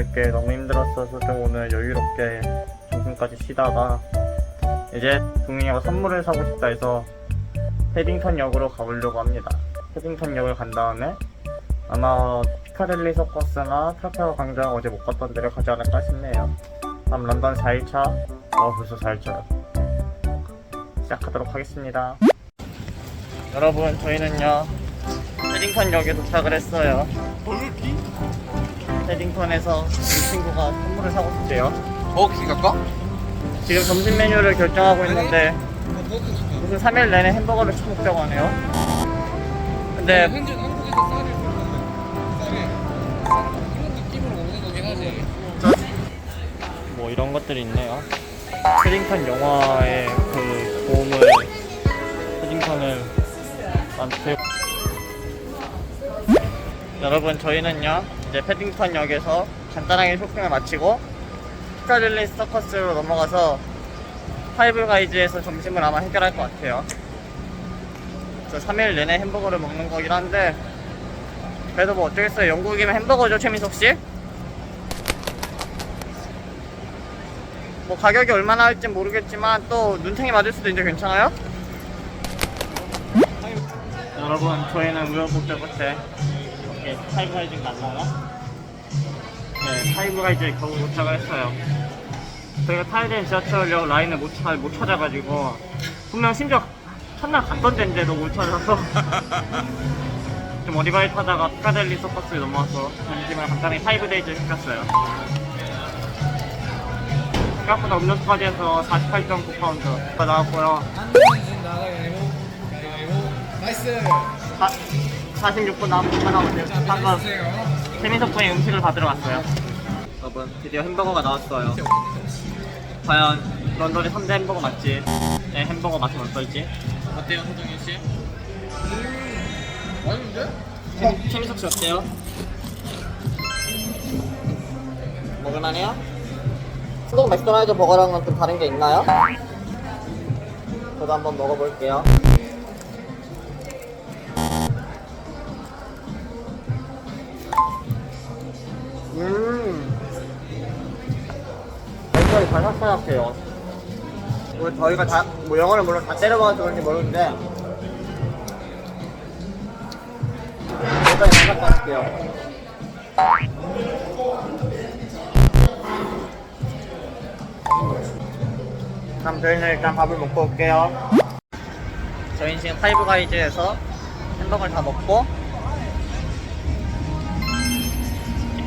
어저께 너무 힘들었어서 좀 오늘 여유롭게 점심까지 쉬다가 이제 동민이가 선물을 사고 싶다 해서 패딩턴 역으로 가보려고 합니다. 패딩턴 역을 간 다음에 아마 피카델리 서커스나 트라페어 광장 어제 못 갔던 데를 가지 않을까 싶네요. 다음 런던 4일차. 어 벌써 4일차요 시작하도록 하겠습니다. 여러분 저희는요 패딩턴 역에 도착을 했어요 패딩턴에서 이 친구가 선물을 사고 싶대요. 어, 기 갈까? 지금 점심 메뉴를 결정하고 있는데 무슨 3일 내내 햄버거를 처먹자고 하네요. 근데 현재 한국에서 쌀을 먹는데 쌀이 그런 느낌으로 먹는 거긴 하지. 뭐 이런 것들이 있네요. 패딩턴 영화의 그 고음을 패딩턴을 만들 여러분 저희는요 이제 패딩턴 역에서 간단하게 쇼핑을 마치고 피카딜리 서커스로 넘어가서 파이브 가이즈에서 점심을 아마 해결할 것 같아요 저 3일 내내 햄버거를 먹는 거긴 한데 그래도 뭐 어쩌겠어요 영국이면 햄버거죠 최민석 씨? 뭐 가격이 얼마나 할지 모르겠지만 또 눈탱이 맞을 수도 있는데 괜찮아요? 여러분 저희는 우여곡절 끝에 이렇게 파이브 가이즈 만나요? 네 파이브 가이즈에 겨우 도착을 했어요 저희가 되는 지하철역 라인을 못, 잘 못 찾아가지고 분명 심지어 첫날 갔던 데인데도 못 찾아서 좀 어디가에 타다가 피카델리 서커스를 넘어와서 점심을 간단히 파이브 데이즈 시켰어요 생각보다 음료수까지 해서 48.9파운드가 나왔고요. 나이스. 46분 남은 나오는데 자, 방금 주세요. 세민석 분이 음식을 받으러 왔어요. 여러분 드디어 햄버거가 나왔어요. 과연 런던의 3대 햄버거 맛집 의 햄버거 맛은 어떨지 어때요, 호정현 씨? 맛있는데? 세- 세민석 씨 어때요? 먹을만해요? 수동 맥도날드 버거랑은 좀 다른 게 있나요? 저도 한번 먹어볼게요. 음. 굉장히 바삭바삭해요. 오늘 저희가 다, 뭐 영어를 물론 다 때려봐서 그런지 모르는데, 굉장히 바삭바삭해요. 그럼 저희는 일단 밥을 먹고 올게요. 저희는 지금 파이브 가이즈에서 햄버거를 다 먹고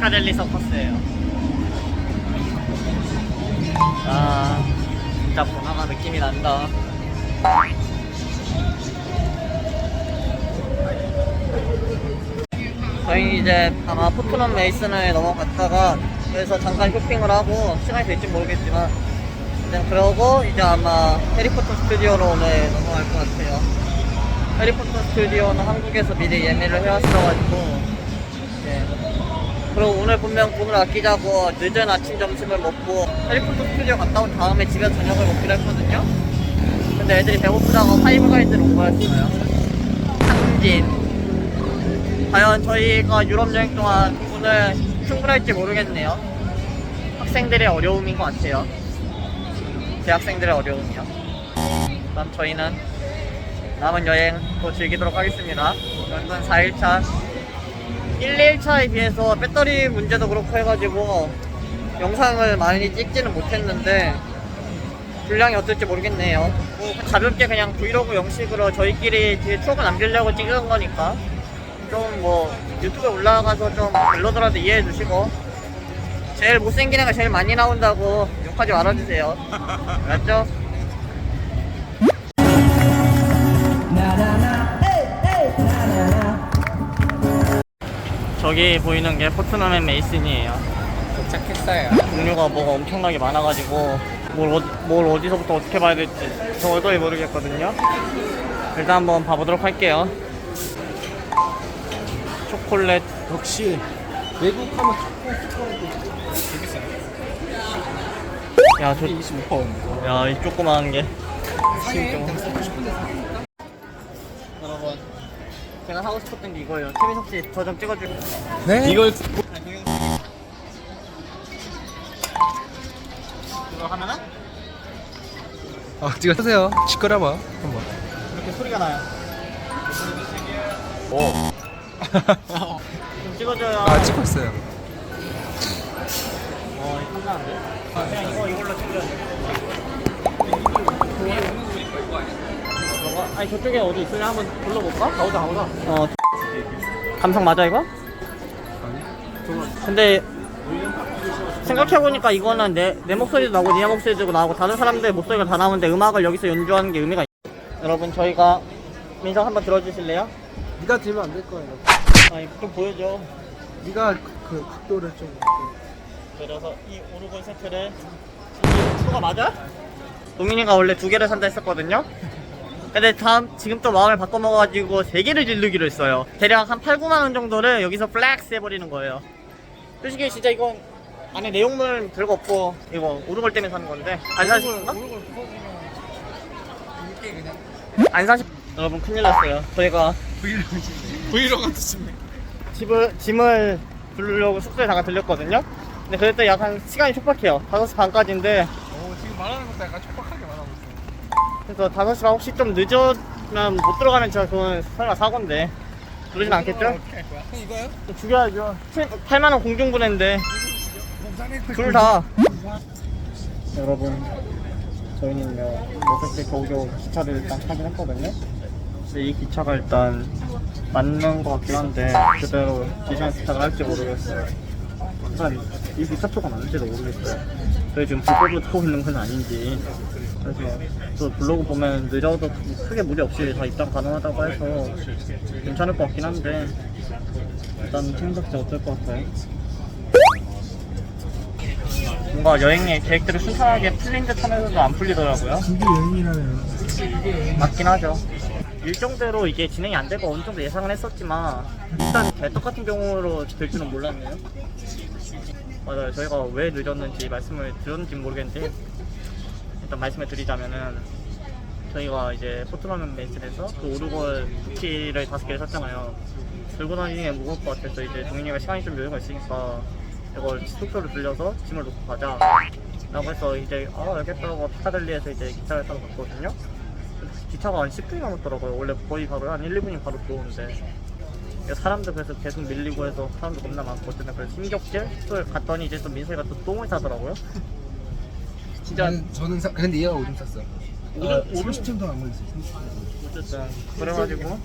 피카델리 서커스예요. 아, 진짜 보나마 느낌이 난다. 저희 이제 아마 포트넘 메이슨을 넘어갔다가 그래서 잠깐 쇼핑을 하고 시간이 될지 모르겠지만 그냥 그러고 이제 아마 해리포터 스튜디오로 오늘 넘어갈 것 같아요. 해리포터 스튜디오는 한국에서 미리 예매를 해왔어가지고 네. 그리고 오늘 분명 돈을 아끼자고 늦은 아침 점심을 먹고 해리포터 스튜디오 갔다 온 다음에 집에 서 저녁을 먹기로 했거든요. 근데 애들이 배고프다고 파이브 가이드로 온 거였어요. 상진. 과연 저희가 유럽 여행 동안 돈을 충분할지 모르겠네요. 학생들의 어려움인 것 같아요. 대학생들의 어려움이요. 그럼 저희는 남은 여행 또 즐기도록 하겠습니다. 런던 4일차 1, 2일차에 비해서 배터리 문제도 그렇고 해가지고 영상을 많이 찍지는 못했는데 분량이 어떨지 모르겠네요. 뭐 가볍게 그냥 브이로그 형식으로 저희끼리 뒤에 추억을 남기려고 찍은 거니까 좀 뭐 유튜브에 올라가서 좀 별로더라도 이해해 주시고 제일 못생긴 애가 제일 많이 나온다고 욕하지 말아주세요. 알았죠? 저기 보이는 게 포트넘의 메이슨이에요. 도착했어요. 종류가 뭐가 엄청나게 많아가지고 뭘, 어, 뭘 어디서부터 어떻게 봐야 될지 저도 모르겠거든요. 일단 한번 봐보도록 할게요. 초콜릿 역시 외국 하면 초콜릿 되게 싸요. 야, 저 25파운드. 야, 이 조그마한 게. 25. 제가 하고 싶었던 게 이거예요. 최민석 씨, 저 좀 찍어주세요. 네? 이걸 이거 하면은 아, 찍어주세요. 시끄러워. 한번. 이렇게 소리가 나요. 오. 좀 찍어줘요. 아, 찍고 있어요. 어, 이거 탐나는데? 아, 그냥 이거 이걸로 찍어요. 아니 저쪽에 어디 있으면 한번 불러볼까? 가보자 가보자. 어. 감성 맞아 이거? 근데 생각해보니까 이거는 내, 내 목소리도 나오고 니네 목소리도 나오고 다른 사람들 목소리가 다 나오는데 음악을 여기서 연주하는 게 의미가 있... 여러분 저희가 민석 한번 들어주실래요? 네가 들면 안 될 거예요. 아니 좀 보여줘 네가 그 각도를 좀. 그래서 이 오르골 세트를 이 수가 맞아? 동민이가 원래 두 개를 산다 했었거든요. 근데 다음 지금 또 마음을 바꿔 먹어가지고 세 개를 질르기로 했어요. 대략 한 8, 9만 원 정도를 여기서 플렉스 해버리는 거예요. 솔직히 진짜 이건 안에 내용물 별거 없고 이거 오르골 때문에 사는 건데 안 이게 그냥 안 사실 여러분 큰일 났어요. 저희가 브이로그 찍네. 집을 짐을 부르려고 숙소에 잠깐 들렸거든요. 근데 그랬더니 약간 시간이 촉박해요. 5시 반까지인데 오 지금 말하는 것도 약간 촉박하게 말하고 있어. 그래서 5시 반 혹시 좀 늦으면 못 들어가면 제가 그건 설마 사고인데. 그러진 않겠죠? 그럼 이거요? 또 죽여야죠. 8만원 공중분해인데. 둘 다. 여러분 저희는요 6시 겨우겨우 기차를 일단 타긴 했거든요. 근데 이 기차가 일단 맞는 것 같긴 한데 그대로 기상 기차를 할지 모르겠어요. 일단 이 기차 표가 맞는지도 모르겠어요. 저희 지금 불법을 타고 있는 건 아닌지 그래서 또 블로그 보면 늦어도 크게 무리 없이 다 입장 가능하다고 해서 괜찮을 것 같긴 한데 일단 팀석지 어떨 것 같아요? 뭔가 여행의 계획들이 순탄하게 풀린 듯 하면서도 안 풀리더라고요. 이게 여행이라면. 맞긴 하죠. 일정대로 이게 진행이 안 되고 어느 정도 예상은 했었지만 일단 개떡 같은 경우로 될 줄은 몰랐네요. 맞아요. 저희가 왜 늦었는지 말씀을 드렸는지 모르겠는데 일단 말씀을 드리자면은 저희가 이제 포트라면 메이슨에서 그 오르골 쿠키를 다섯 개를 샀잖아요. 들고 다니기에 무거울 것 같아서 이제 동인이가 시간이 좀 여유가 있으니까 이걸 숙소를 빌려서 짐을 놓고 가자. 라고 해서 이제 아 알겠다고 피카델리에서 이제 기차를 타고 갔거든요. 기차가 한 10분이 남았더라고요. 원래 거의 바로 한 1, 2분이 바로 들어오는데. 사람들 그래서 계속 밀리고 해서 사람도 겁나 많고 어쨌든 그래서 힘겹게 숙소에 갔더니 이제 또 민석이가 또 똥을 싸더라고요. 진짜 저는, 저는 사, 근데 얘가 오줌 쌌어. 오줌- 아, 오줌- 30분 동안 안 걸렸어요. 30분. 어쨌든 그래가지고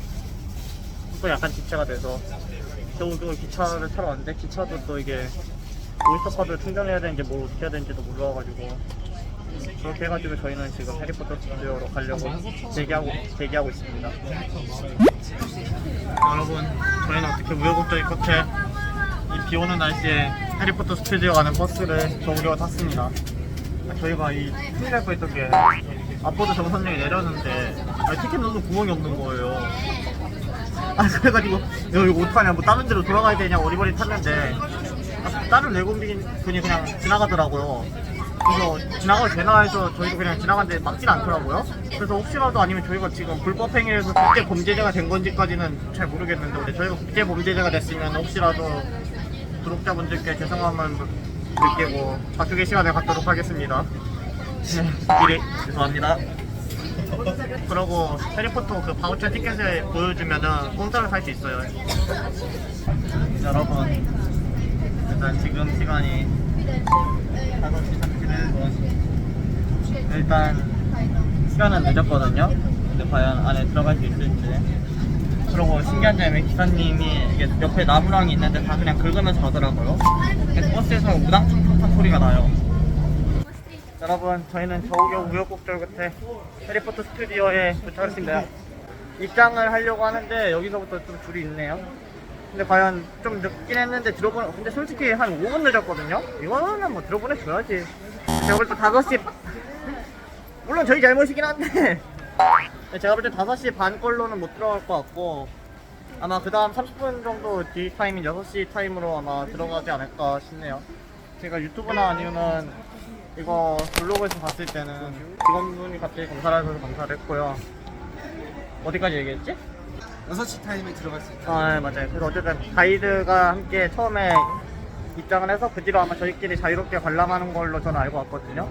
또 약간 지체가 돼서 겨우 겨우 기차를 타러 왔는데 기차도 또 이게 오이스터 카드 충전해야 되는지 뭘 어떻게 해야 되는지도 몰라가지고 그렇게 해가지고 저희는 지금 해리포터 스튜디오로 가려고 대기하고 대기하고 있습니다. 여러분 저희는 어떻게 우여곡절 끝에 이 비오는 날씨에 해리포터 스튜디오 가는 버스를 겨우겨우 탔습니다. 저희가 이 큰일 날 뻔했던 게 앞보드 정선역에 내렸는데 티켓 넣는 구멍이 없는 거예요. 아 그래가지고 야 이거 어떡하냐 뭐 다른 데로 돌아가야 되냐 어리버리 탔는데 아, 다른 외국인 분이 그냥 지나가더라고요. 그래서 지나가도 되나 해서 저희도 그냥 지나갔는데 막진 않더라고요. 그래서 혹시라도 아니면 저희가 지금 불법 행위에서 국제 범죄자가 된 건지까지는 잘 모르겠는데 저희가 국제 범죄자가 됐으면 혹시라도 구독자분들께 죄송함을 느끼고 바꾸기 시간을 갖도록 하겠습니다. 네, 미리 죄송합니다. 그러고 해리포터 그 바우처 티켓을 보여주면은 공짜로 살 수 있어요. 여러분, 일단 지금 시간이 5시 31분. 일단 시간은 늦었거든요. 근데 과연 안에 들어갈 수 있을지. 그러고 신기한 점이 기사님이 이게 옆에 나무랑이 있는데 다 그냥 긁으면서 가더라고요. 버스에서 우당탕 탕탕 소리가 나요. 여러분 저희는 겨우겨우 우여곡절 끝에 해리포터 스튜디오에 도착했습니다. 입장을 하려고 하는데 여기서부터 좀 줄이 있네요. 근데 과연 좀 늦긴 했는데 들어보내 근데 솔직히 한 5분 늦었거든요? 이거는 뭐 들어보내줘야지. 제가 볼때 5시. 물론 저희 잘못이긴 한데 제가 볼 때 5시 반 걸로는 못 들어갈 것 같고 아마 그 다음 30분 정도 뒤 타임인 6시 타임으로 아마 들어가지 않을까 싶네요 제가 유튜브나 아니면 이거 블로그에서 봤을 때는 직원분이 갑자기 검사를 해서 검사를 했고요. 어디까지 얘기했지? 6시 타임에 들어갈 수 있다. 아 네, 맞아요. 그래서 어쨌든 가이드가 함께 처음에 입장을 해서 그 뒤로 아마 저희끼리 자유롭게 관람하는 걸로 저는 알고 왔거든요.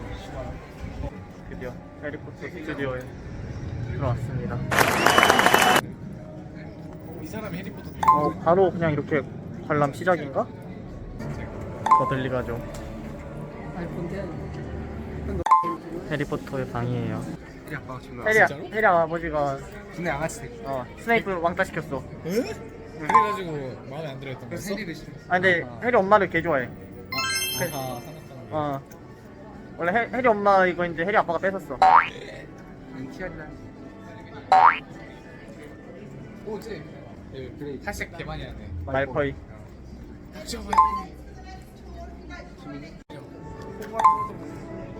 드디어 해리포터 스튜디오에 들어왔습니다. 이 사람이 해리포터 어, 바로 그냥 이렇게 관람 시작인가? 거들리 가죠. 해리포터의 방이에요. 우리 아빠가 지금 해리. 진짜로? 해리 아버지가 근데 양아치 돼. 어, 스네이프 왕따 시켰어. 응? 그래가지고 마음에 안 들었던 그래서 거였어? 해리를 싫어. 아 근데 해리 엄마를 개 좋아해. 아하 상관없는 거 어. 원래 해, 해리 엄마 이거 이제 해리 아빠가 뺏었어. 티아리나. 오지 예, 그래 탈색 개 많이 하네 말퍼이.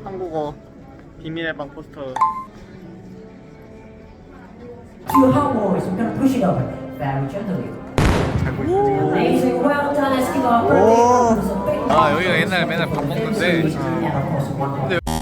한국어 비밀의 방 포스터. Two homeboys, we're gonna push it over very gently. Amazing, well done, let's give our birthday a big 아 여기가 옛날에 맨날 밥 먹는데 of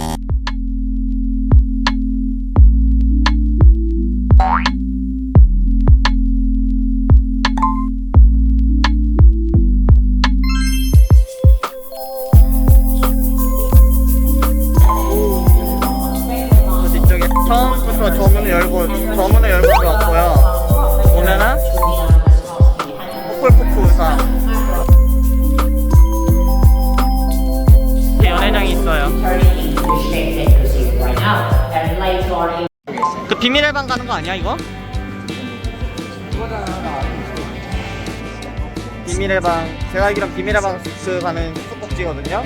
비밀의 방그 가는 숙박지거든요.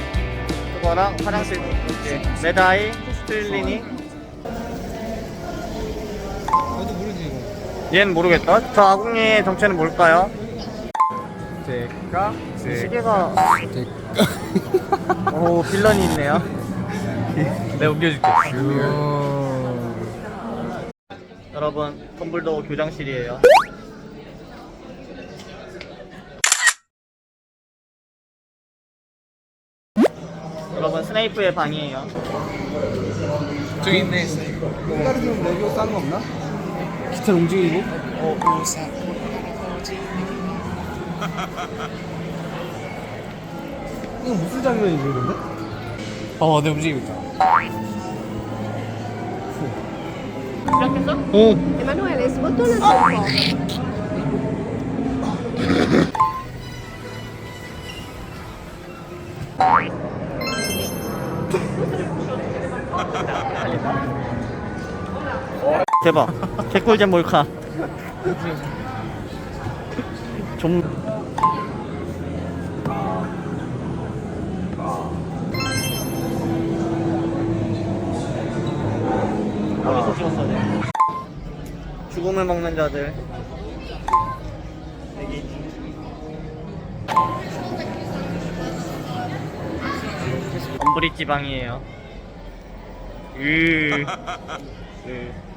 그거랑 화장실 숙박지 메다이 스틸리니 나도 모르지 이거 얘는 모르겠다. 저 아궁이의 정체는 뭘까요? 제가 시계가 오 빌런이 있네요. 내가 옮겨줄게 여러분 덤블도어 교장실이에요. 여러분 스네이프의 방이에요. 저기 있네 까르디움 레비오 싼거 없나? 기타 움직이고? 오사 이거 무슨 장면이지 근데? 어, 내 움직이고 있다. 시작했어? 오. Emanuele, sbottona il telefono. 대박. 개꿀잼 몰카. 좀. 어디서 찍었어야 돼? 죽음을 먹는 자들. 엄브리 지방이에요. 으. 으.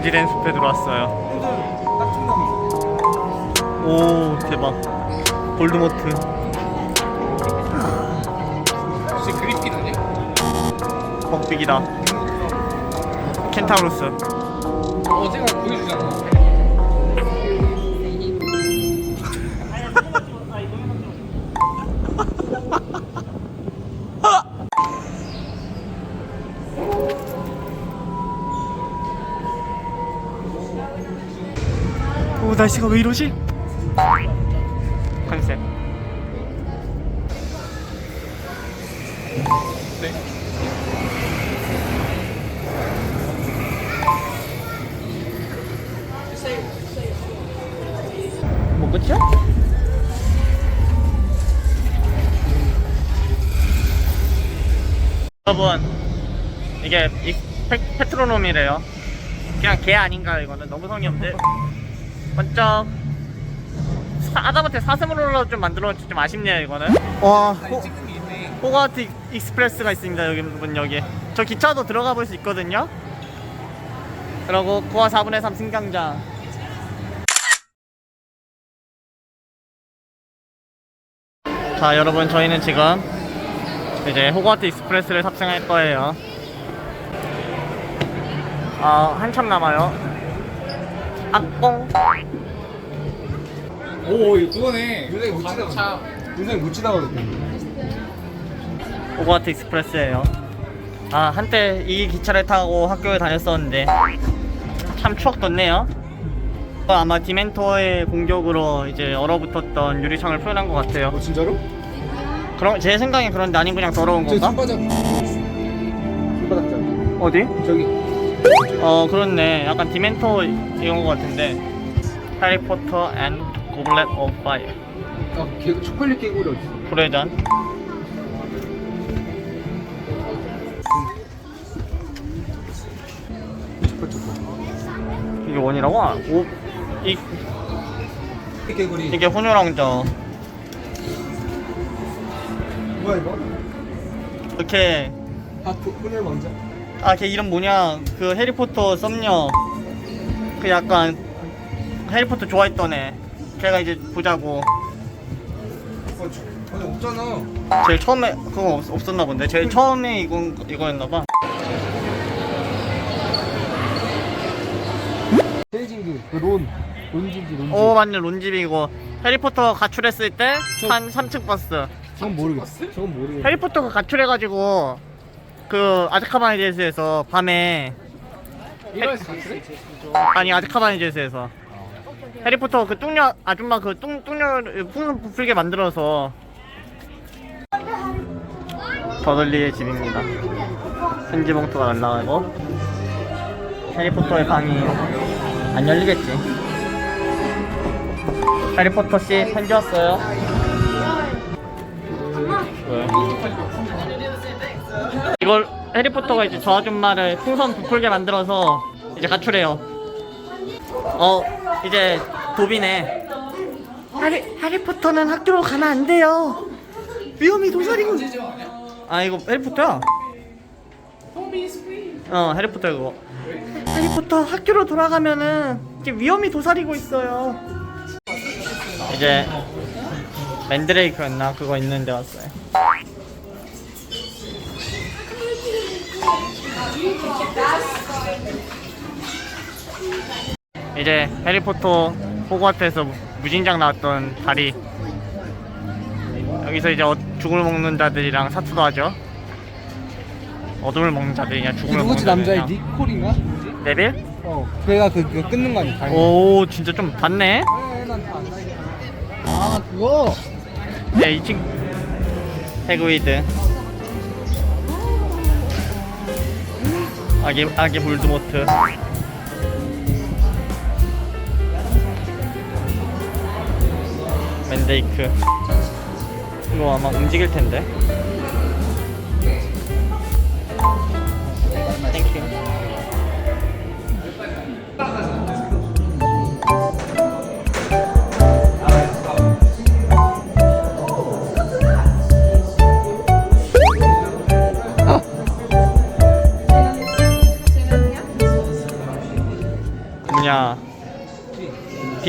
금지된 숲에 들어왔어요. 오 대박. 볼드모트. 혹시 그리핀 아니야? 벅빅이다. 켄타우로스. 어제가 보여주잖아. 오 날씨가 왜 이러지? 컨셉. 네. 뭐 끝이야? 여러분 이게 이 페, 페트로놈이래요 그냥 개 아닌가요 이거는 너무 성의 없는데 번쩍. 사- 하다못해 사슴으로 좀 만들어놓지 좀 아쉽네요 이거는. 와 호. 호가와트 익스프레스가 있습니다 여러분 여기 저 기차도 들어가 볼 수 있거든요. 그리고 9화 4분의 3 승강장. 자 여러분 저희는 지금 이제 호그와트 익스프레스를 탑승할 거예요. 아 한참 남아요 악뽕 오 이거 그거네 요새 못. 치다가 요새 못 치다거든. 호그와트 익스프레스예요 아 한때 이 기차를 타고 학교에 다녔었는데 참 추억 돋네요 어, 아마 디멘토의 공격으로 이제 얼어붙었던 유리창을 표현한 것 같아요 어 진짜로? 그럼 제 생각엔 그런데 아닌 그냥 더러운 건가? 손바닥. 손바닥 어디? 저기. 어 그렇네 약간 디멘토 이런 것 같은데 해리포터 앤 고블렛 오브 파이어 아 개, 초콜릿 개구리 어디? 있어? 불회전 초콜릿 초콜릿. 이게 원이라고? 아, 오, 이, 초콜릿 개구리. 이게 혼혈왕자 뭐야 이거? 이렇게 아 그, 혼혈 왕자? 아 걔 이름 뭐냐? 그 해리포터 썸녀. 그 약간 해리포터 좋아했던 애. 걔가 이제 보자고. 어, 저, 아니 없잖아. 제일 처음에 그거 없, 없었나 본데. 제일 처음에 이건 이거였나봐. 헤이징그 그론. 론진지 론지. 오 맞네. 론집이고 해리포터 가출했을 때 한 3층 버스. 저건 모르겠어. 저건 모르겠어. 해리포터가 가출해가지고 그 아즈카바네 제스에서 밤에 같이? 아니 아즈카바네 제스에서. 해리포터 그 뚱녀 아줌마 그 뚱, 뚱녀를 풍선 부풀게 만들어서 더들리의 집입니다. 편지 봉투가 날라가고 해리포터의 방이 안 열리겠지. 해리포터 씨 편지 왔어요? 왜? 이걸 해리포터가 이제 저 아줌마를 풍선 부풀게 만들어서 이제 가출해요. 어 이제 도비네. 해리 해리포터는 학교로 가면 안 돼요. 위험이 도사리고. 아 이거 해리포터야? 어 해리포터 이거. 해리포터 학교로 돌아가면은 이제 위험이 도사리고 있어요. 이제 맨드레이크였나 그거 있는데 왔어요. 이제 해리포터 호그와트에서 무진장 나왔던 다리 여기서 이제 어- 죽음을 먹는 자들이랑 사투도 하죠 어둠을 먹는 자들이냐 죽음을 먹는 누구지 자들이냐 니콜인가? 누구지? 네빌? 어. 걔가 그, 그 끊는 거 아니야? 다리. 오 진짜 좀 봤네 아 그거. 네 2층 해그위드 아기 아기 볼드모트 맨데이크. 이거 아마 움직일 텐데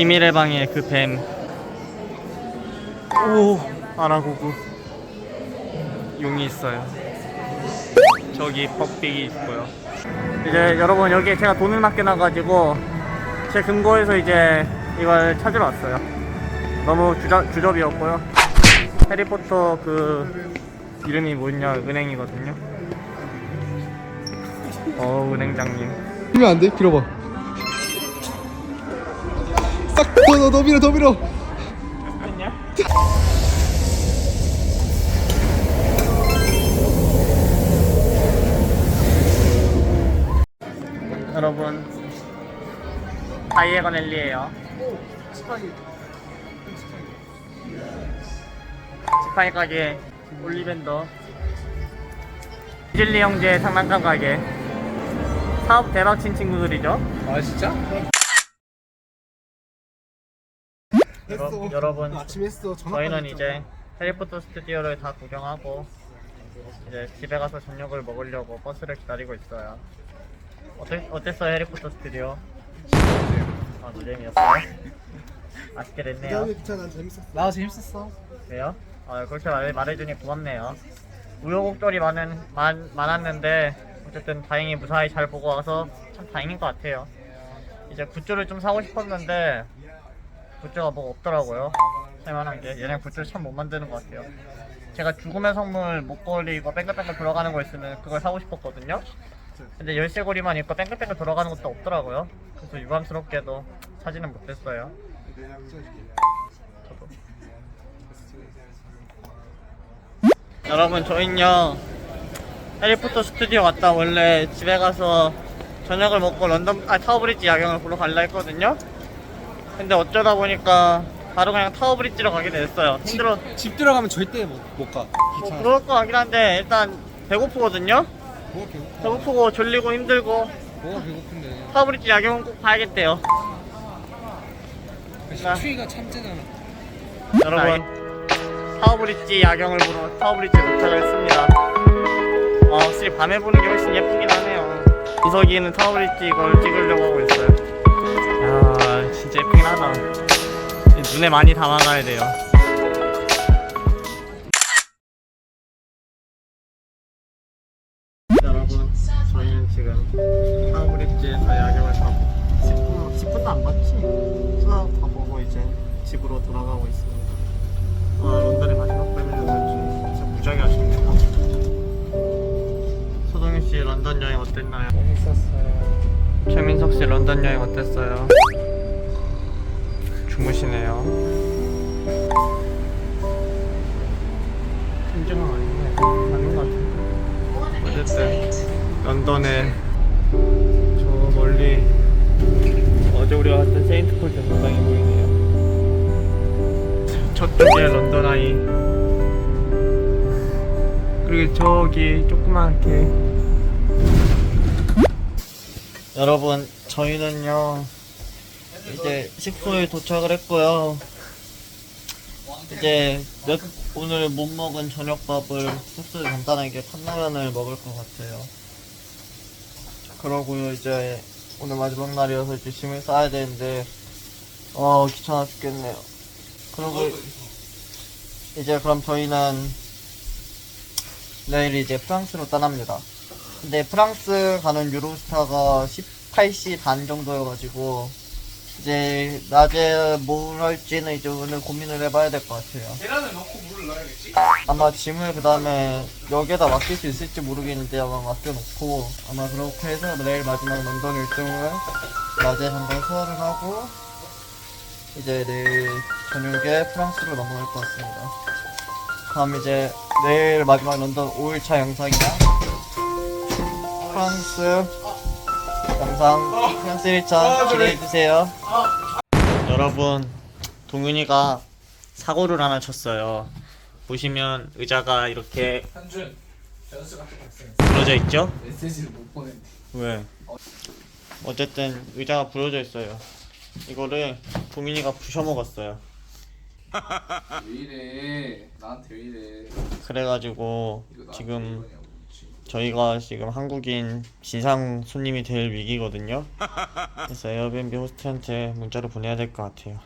비밀의 방에 그 뱀. 오 아라고구 용이 있어요. 저기 벅빅이 있고요. 이제 여러분 여기에 제가 돈을 맡겨놔가지고 제 금고에서 이제 이걸 찾으러 왔어요. 너무 주저, 주접이었고요. 해리포터 그 이름이 뭐냐 은행이거든요. 어 은행장님. 밀면 안 돼? 빌어봐. 싹, 더, 더, 더 밀어, 더 밀어. 됐냐? 여러분 다이애건 앨리에요 지파이 가게 올리벤더 이즐리 형제 장난감 가게 사업 대박 친 친구들이죠 아 진짜? 했어. 여러분 아침 했어. 전화 저희는. 이제 해리포터 스튜디오를 다 구경하고 이제 집에 가서 저녁을 먹으려고 버스를 기다리고 있어요. 어땠, 어땠어요 해리포터 스튜디오? 아 노잼이었어요? 맛있게 됐네요. 그다음에 기차 난 재밌었어. 나 재밌었어 왜요? 아, 그렇게 말, 말해주니 고맙네요. 우여곡절이 많은, 많, 많았는데, 어쨌든 다행히 무사히 잘 보고 와서 참 다행인 것 같아요. 이제 굿즈를 좀 사고 싶었는데, 굿즈가 뭐가 없더라고요. 할만한 게. 얘네 굿즈를 참못 만드는 것 같아요. 제가 죽음의 선물 목걸이 이거 뺑글뺑글 돌아가는 거 있으면 그걸 사고 싶었거든요. 근데 열쇠고리만 있고 뺑글뺑글 돌아가는 것도 없더라고요. 그래서 유감스럽게도 사지는 못했어요. 저도. 여러분 저희는요 해리포터 스튜디오 갔다 원래 집에 가서 저녁을 먹고 런던 아 타워브리지 야경을 보러 갈라 했거든요. 근데 어쩌다 보니까 바로 그냥 타워브리지로 가게 됐어요. 힘들어 집 들어가면 절대 못, 못 가. 뭐 귀찮아. 그럴 것 같긴 한데 일단 배고프거든요. 뭐가 배고파? 배고프고 졸리고 힘들고 뭐가 배고픈데? 타워브리지 야경은 꼭 봐야겠대요. 나- 추위가 참재잖아. 여러분 타워브리지 야경을 보러 타워브리지에 도착을 했습니다. 아, 확실히 밤에 보는 게 훨씬 예쁘긴 하네요. 이석이는 타워브리지 이걸 찍으려고 하고 있어요. 야 진짜 예쁘긴 하다. 눈에 많이 담아가야 돼요. 여러분 저희는 지금 타워브리지에서 야경을 다 10분, 10분도 안 봤지? 수학 다 보고 이제 집으로 돌아가고 있습니다. 아 런던의 마지막 밤이라서 그런지 진짜 무지하게 아쉽네요. 소동희 씨 런던 여행 어땠나요? 재밌었어요. 최민석 씨 런던 여행 어땠어요? 주무시네요. 심증은 아니네. 맞는 것 같은데. 어쨌든 런던에 저 멀리 어제 우리가 갔던 세인트폴 대성당이 보이네요. 저쪽에 런던 아이 그리고 저기 조그맣게 여러분 저희는요 이제 식소에 도착을 했고요. 이제 몇, 오늘 못 먹은 저녁밥을 숙소에 간단하게 컵라면을 먹을 것 같아요. 그러고요 이제 오늘 마지막 날이어서 이제 짐을 싸야 되는데 어 귀찮아 죽겠네요. 그리고 이제 그럼 저희는 내일 이제 프랑스로 떠납니다. 근데 프랑스 가는 유로스타가 18시 반 정도여가지고 이제 낮에 뭘 할지는 이제 오늘 고민을 해봐야 될 것 같아요. 계란을 넣고 물을 넣어야겠지? 아마 짐을 그 다음에 여기에다 맡길 수 있을지 모르겠는데 아마 맡겨놓고 아마 그렇게 해서 내일 마지막 런던 일정을 낮에 잠깐 소화를 하고 이제 내일 저녁에 프랑스로 넘어갈 것 같습니다. 다음 이제 내일 마지막 런던 5일차 영상이랑 프랑스 영상 프랑스 1차 기대해주세요. 여러분 동윤이가 사고를 하나 쳤어요. 보시면 의자가 이렇게 변수 있어요. 부러져 있죠? 메시지를 못 보냈네. 왜? 어쨌든 의자가 부러져 있어요. 이거를 동윤이가 부셔 먹었어요. 왜 이래? 나한테 왜 이래? 그래가지고 지금? 저희가 지금 한국인 지상 손님이 될 위기거든요. 그래서 에어비앤비 호스트한테 문자를 보내야 될 것 같아요.